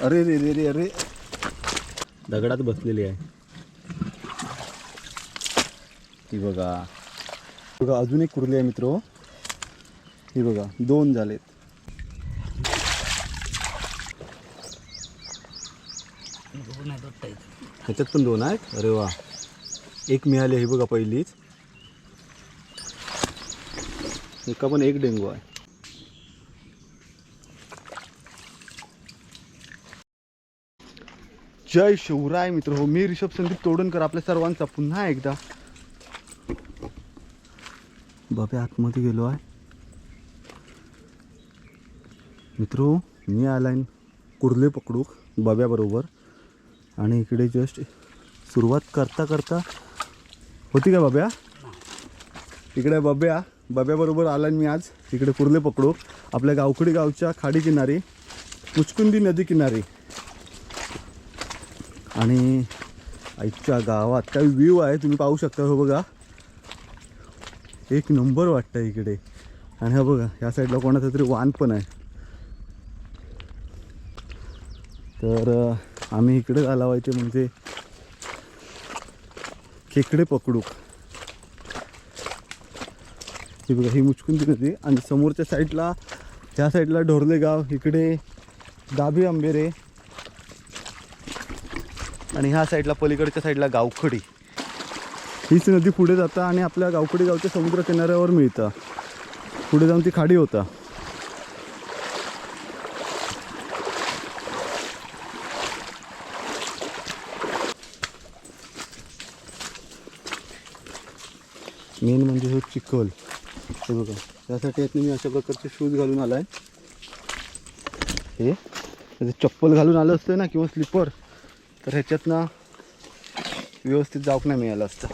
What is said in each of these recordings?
अरे रे रे रे अरे. दगडात बसलेली आहे. ही बघा. बघा अजून एक कुर्ली आहे मित्र. ही बघा दोन झालेत. ह्याच्यात पण दोन आहेत? अरे वा. एक मिळाली ही बघा पहिलीच. एका पण एक डेंगू आहे. जय शिवराय मित्र हो मी ऋषभ संदीप तोडणकर आपल्या सर्वांचा पुन्हा एकदा. बाबे आतमध्ये गेलो आहे. मित्रो मी आलाय कुर्ले पकडू बाब्याबरोबर. आणि इकडे जस्ट सुरुवात करता करता होती का बाब्या? इकडे बाब्या. बाब्याबरोबर आलाय मी आज. इकडे कुर्ले पकडू आपल्या गावकडी गावच्या खाडी किनारी मुचकुंदी नदी किनारी आणि आईच्या गावात काय व्ह्यू आहे तुम्ही पाहू शकता हो बघा. एक नंबर वाटतं इकडे. आणि हा बघा ह्या साईडला कोणाचा तरी वान पण आहे. तर आम्ही इकडे आला ते म्हणजे खेकडे पकडू हे बघा ही मुचकुंदी नदी. आणि समोरच्या साईडला ह्या साईडला ढोरले गाव इकडे दाभी आंबेरे. आणि ह्या साईडला पलीकडच्या साईडला गावखडी. हीच नदी पुढे जाता आणि आपल्या गावखडी गावच्या समुद्र किनाऱ्यावर मिळतं. पुढे जाऊन ती खाडी होता. मेन म्हणजे हे चिखल. हे बघा त्यासाठी यातनं मी अशा प्रकारचे शूज घालून आलाय. हे चप्पल घालून आलं असतं ना किंवा स्लीपर तर ह्याच्यात ना व्यवस्थित जाऊक नाही मिळालं असतं.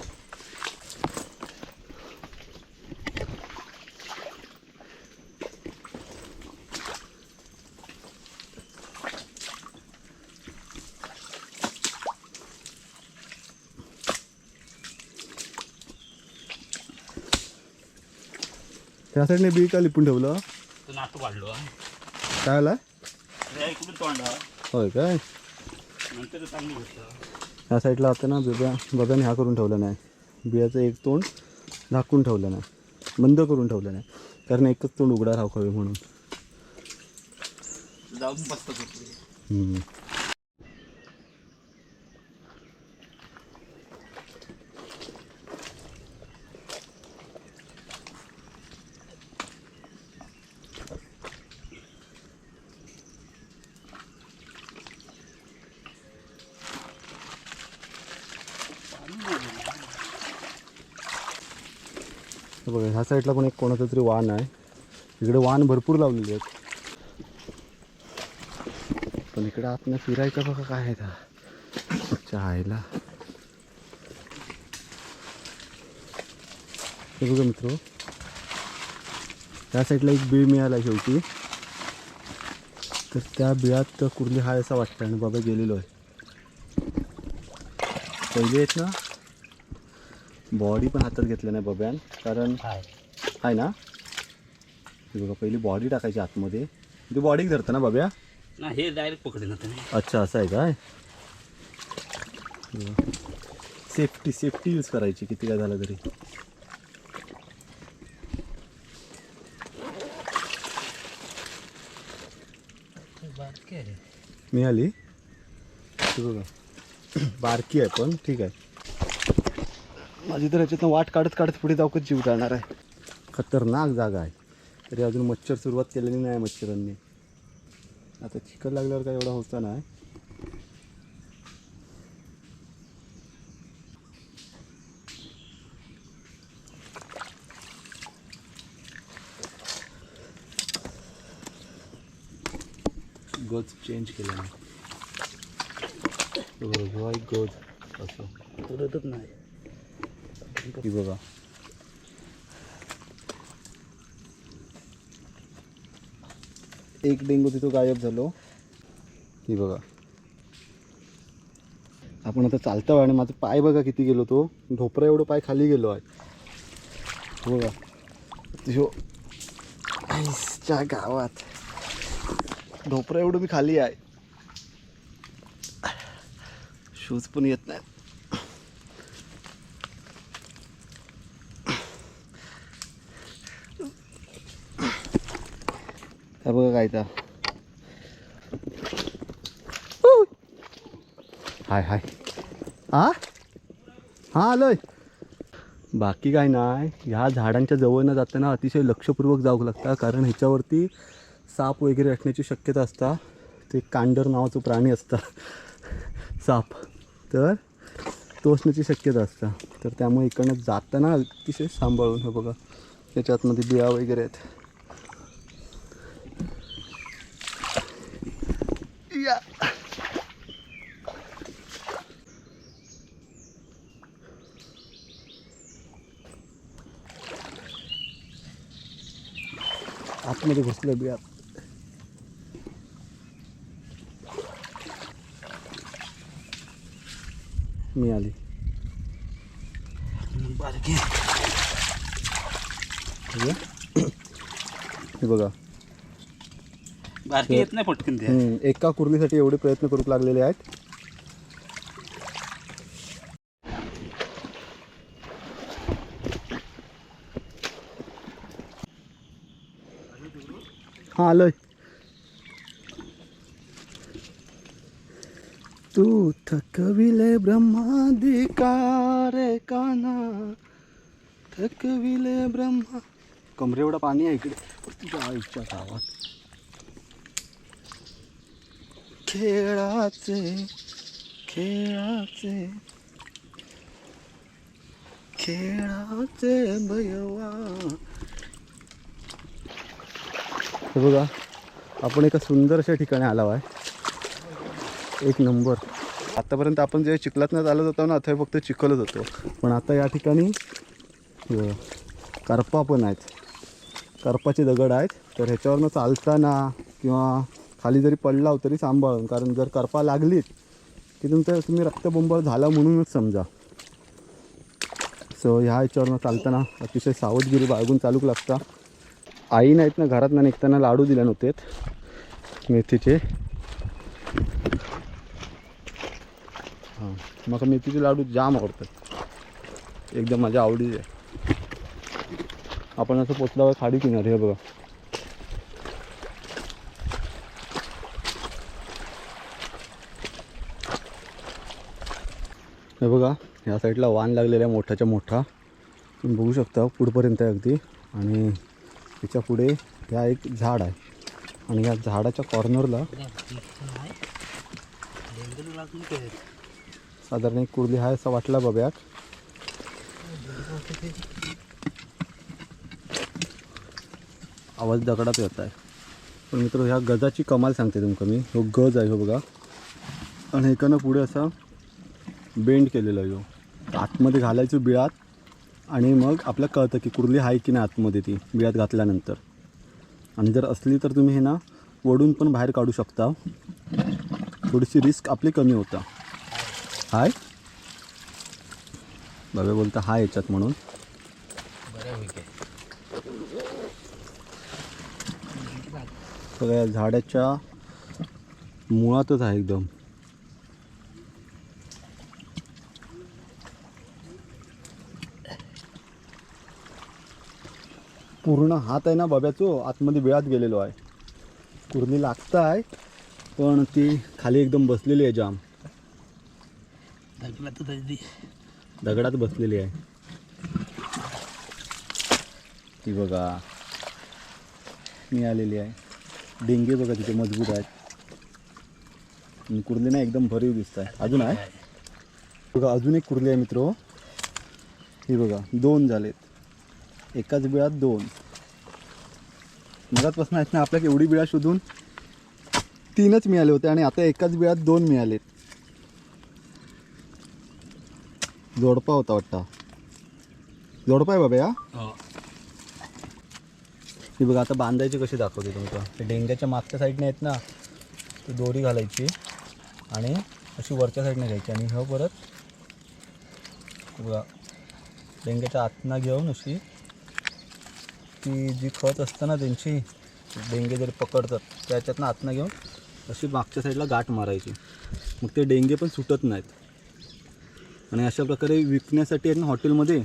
त्या साईडने बी का लिपून ठेवलं. तो नातू काढलो काय तोंडा होय काय? ह्या साईडला आता ना बिब्या बाब्याने हा करून ठेवला नाही. बियाचं एक तोंड झाकून ठेवलं नाही. बंद करून ठेवलं नाही. कारण एकच तोंड उघडा हवे म्हणून. बघा ह्या साईडला पण एक कोणाचं तरी वाहन आहे. इकडे वाहन भरपूर लावलेली आहेत. पण इकडे आतनं फिरायचं बघा काय आहे का चहायला हे बघा मित्र त्या साईडला एक बिळ मिळाला शेवटी. तर त्या बिळात कुर्ली हाय असा वाटतं आणि बाबा गेलेलो आहे. पहिले आहेत ना बॉडी पण हातात घेतलं नाही बाब्यान. कारण आहे ना? हे बघा पहिली बॉडी टाकायची आतमध्ये. ती बॉडी धरतं ना बाब्या? ना हे डायरेक्ट पकडे ना तुम्ही अच्छा असं आहे काय? सेफ्टी सेफ्टी यूज करायची किती काय झालं तरी. मिळाली? बघा. बारकी आहे पण ठीक आहे. माझी तर ह्याच्यातनं वाट काढत काढत पुढे जाऊकच जीव जाणार आहे. खतरनाक जागा आहे. तरी अजून मच्छर सुरुवात केलेली नाही मच्छरांनी. आता चिकन लागल्यावर काय एवढा होता नाही. गोद चेंज केलं नाही गोद असं. पुरतच नाही. ही बघा एक डेंगू तिथं गायब झालो. ही बघा आपण आता चालतो आणि माझा पाय बघा किती गेलो तो. ढोपरा एवढं पाय खाली गेलो आहे. बघा. ह्यो आईसच्या गावात. ढोपरं एवढं मी खाली आहे. शूज पण येत नाही बघा काय तर हाय हाय. हा हा आलोय. बाकी काय नाही. ह्या झाडांच्या जवळनं जाताना अतिशय लक्षपूर्वक जावं लागतं कारण ह्याच्यावरती साप वगैरे असण्याची शक्यता असता. ते कांडर नावाचं प्राणी असतं. साप. तर तो असण्याची शक्यता असता. तर त्यामुळे इकडनं जाताना अतिशय सांभाळून हे बघा. त्याच्यातमध्ये बिया वगैरे आहेत. या आतमध्ये घुसलं बिया मी आली बारकी हे। बघा. बघा बारकी येत नाही पटकन ते. हम्म, एका कुर्लीसाठी एवढे प्रयत्न करू लागलेले आहेत. हा आलोय. तू थकविले ब्रह्माधिकार काना थकविले ब्रह्मा कमरे एवढं पाणी आहे इकडे. तुझ्या आईच्या गावात. खेळाचे खेळाचे खेळाचे भयवा. हे बघा आपण एका सुंदर अशा ठिकाणी आलो आहे. एक नंबर. आतापर्यंत आपण जे चिखलातनं चालत होतो ना ते फक्त चिखलच होतो. पण आता या ठिकाणी करपा पण आहेत. करपाचे दगड आहेत. तर ह्याच्यावरनं चालताना किंवा खाली जरी पडला हो, तरी सांभाळून. कारण जर करपा लागलीत की तुमचं तुम्ही रक्तबोंबळ झाला म्हणूनच समजा. सो ह्या याच्यावरनं चालताना अतिशय सावधगिरी बाळगून चालूक लागता. आई नाहीत ना घरात ना निघताना लाडू दिले नव्हते मेथीचे. हां. मग मेथीचे लाडू जाम आवडतात. एकदम माझ्या आवडीचे. आपण असं पोचल्यावर खाडी किनारी हे बघा. हे बघा ह्या साईडला वाण लागलेला आहे मोठ्याच्या मोठा. तुम्ही बघू शकता पुढपर्यंत आहे अगदी. आणि त्याच्या पुढे ह्या एक झाड आहे. आणि ह्या झाडाच्या कॉर्नरला साधारण एक कुर्ली आहे असं वाटला बघ्याक आवाज दगडात येत आहे. पण मित्र ह्या गजाची कमाल सांगते तुमका मी हो गज आहे हो बघा. आणि एकानं पुढे असा बेंड केलेला ह्यो आतमध्ये घालायचं बिळात आणि मग आपल्याला कळतं की कुर्ली आहे की नाही आतमध्ये ती बिळात घातल्यानंतर. आणि जर असली तर तुम्ही हे ना ओढून पण बाहेर काढू शकता. थोडीशी रिस्क आपली कमी होता. हाय. बाबा बोलता हाय याच्यात म्हणून. सगळ्या झाडाच्या मुळातच आहे एकदम. पूर्ण हात आहे ना बाब्याचो? आतमध्ये बिळात गेलेलो आहे. कुर्ली लागतं आहे पण ती खाली एकदम बसलेली आहे जाम. दगडात बसलेली आहे. ती बघा. मी आलेली आहे. डेंगे बघा तिथे मजबूत आहेत. कुर्ली ना एकदम भरीव दिसत आहे अजून आहे? बघा अजून एक कुर्ली आहे मित्र. ही बघा दोन झालेत. एकाच बिळात दोन. मगातपासून आहेत ना आपल्याला एवढी बिळा शोधून तीनच मिळाले होते आणि आता एकाच बिळात दोन मिळालेत. जोडपा होता वाटतं. जोडपा आहे बाबा या? हो. ही बघा आता बांधायची कशी दाखवते तुमचं ते डेंग्याच्या मागच्या साईडने आहेत ना ती दोरी घालायची आणि अशी वरच्या साईडने घ्यायची आणि ह्या परत हे बघा डेंग्याच्या आतनं घेऊन अशी ती जी खत असतं ना त्यांची डेंगे जर पकडतात त्याच्यातनं आतनं घेऊन अशी मागच्या साईडला गाठ मारायची. मग ते डेंगे पण सुटत नाहीत. आणि अशा प्रकारे विकण्यासाठी आहेत ना हॉटेलमध्ये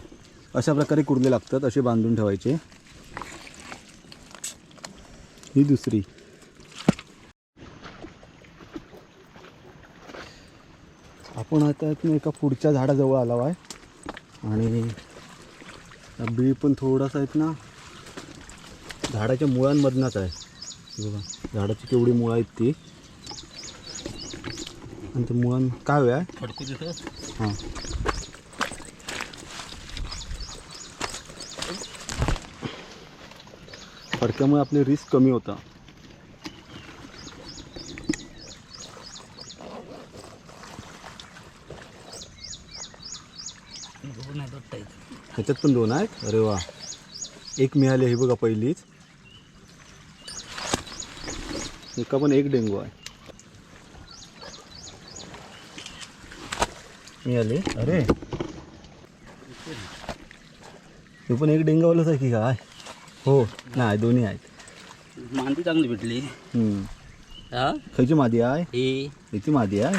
अशा प्रकारे कुर्ले लागतात असे बांधून ठेवायचे. ही दुसरी. आपण आता एका पुढच्या झाडाजवळ आलो आहे. आणि बी पण थोडासा आहेत ना झाडाच्या मुळांमधनंच आहे. बघा झाडाची केवढी मुळं आहेत ती. आणि ते मुळां काय वेळ आहे हां. फडक्यामुळे आपली रिस्क कमी होता. ह्याच्यात पण दोन आहेत? अरे वा. एक मिळाली हे बघा पहिलीच. एका पण एक डेंगू आहे. मिळाली अरे. हे पण एक डेंगावालाच आहे की काय? हो. नाही दोन्ही आहेत. मांदी चांगली भेटली. हम्म. हा? खयची मादी आहे? हे. याची मादी आहे?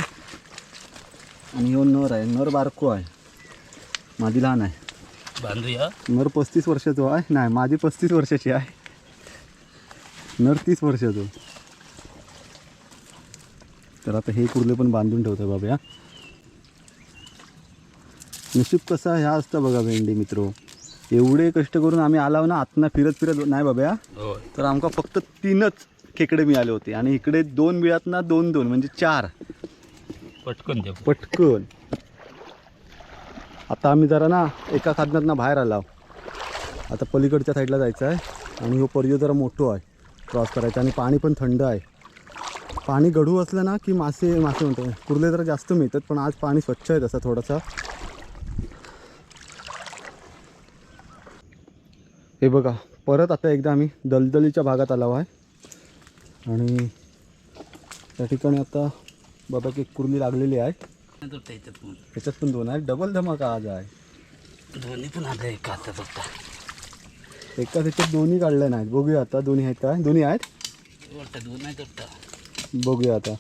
आणि ह्यो नर आहे. नर बारको आहे. मादी लहान आहे. बांधूया नर पस्तीस वर्षाचो आहे. नाही माझी पस्तीस वर्षाची आहे. नर तीस वर्षाचो. तर आता हे कुर्ले पण बांधून ठेवतो बाबा. नशीब कसा ह्या असतं बघा भेंडी मित्रो. एवढे कष्ट करून आम्ही आलाव ना आतना फिरत फिरत नाही बाबा. होय. तर आमका फक्त तीनच खेकडे मिळाले होते. आणि इकडे दोन मिळात ना दोन दोन म्हणजे चार. पटकन पटकन. आता आम्ही जरा ना एका खादनात बाहेर आला. आता पलीकडच्या साईडला जायचं आहे. आणि हो पर्यो जरा मोठो आहे. क्रॉस करायचा. आणि पाणी पण थंड आहे. पाणी गढू असलं ना की मासे मासे म्हणतो. कुर्ले जरा जास्त मिळतात पण आज पाणी स्वच्छ आहे तसा थोडासा. हे बघा परत आता एकदा आम्ही दलदलीच्या भागात आलो आहे. आणि त्या ठिकाणी आता बाबा की कुर्ली लागलेली आहे. त्याच्यात पण दोन आहेत. डबल धमाका आज आहे. दोन्ही पण आलं एक आता दोट्टा एका त्याच्यात दोन्ही काढल्या नाहीत. बघूया आता दोन्ही आहेत काय? दोन्ही आहेत? दोन आहे दोट्टा बघूया आता.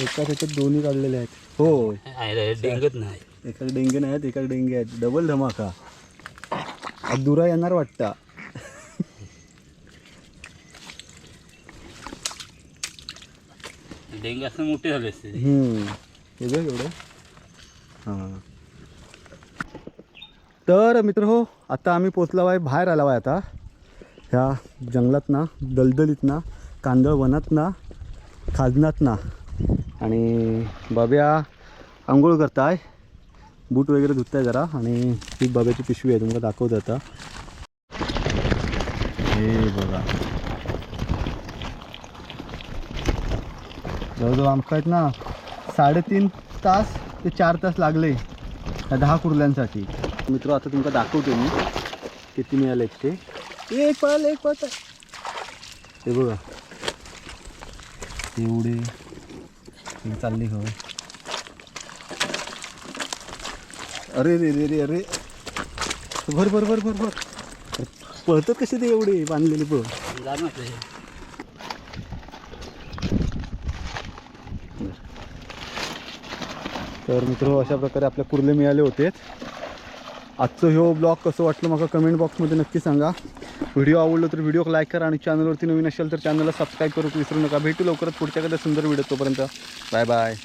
एका त्याच्यात दोन्ही काढलेले आहेत. हो डेंगत नाही. एका डेंगे नाही आहेत एका डेंगे आहेत. डबल धमाका. दुरा येणार वाटता. डेंगे असं मोठे झाले असते. हे बघ एवढं. हां. तर मित्र हो आता आम्ही पोचलो आहे बाहेर आलो आहे आता. ह्या जंगलात ना दलदलीत ना कांदळ वनात ना खाजनात ना. आणि बाब्या आंघोळ करताय. बूट वगैरे धुताय जरा आणि ही बाब्याची पिशवी आहे तुम्हाला दाखवत आता. हे बघा. जवळजवळ आमका आहेत ना साडेतीन तास ते चार तास लागले दहा कुर्ल्यांसाठी. मित्र आता तुमका दाखवतो मी. किती मिळाले ते. एक पाल एक पाल. ते बघा. एवढे. हे चालली हो अरे रे रे रे अरे. भर भर भर भर भर. पळतात कसे ते एवढे बांधलेले बघ. तर मित्र अशा प्रकारे आपल्या कुर्ले मिळाले होते आजचं ह्यो ब्लॉग कसं वाटलं मला कमेंट बॉक्समध्ये नक्की सांगा. व्हिडिओ आवडलो तर व्हिडिओ लाईक करा आणि चॅनलवरती नवीन असेल तर चॅनलला सबस्क्राईब करू विसरू नका. भेटू लवकरच पुढच्या कदा सुंदर व्हिडिओ तोपर्यंत. Bye bye.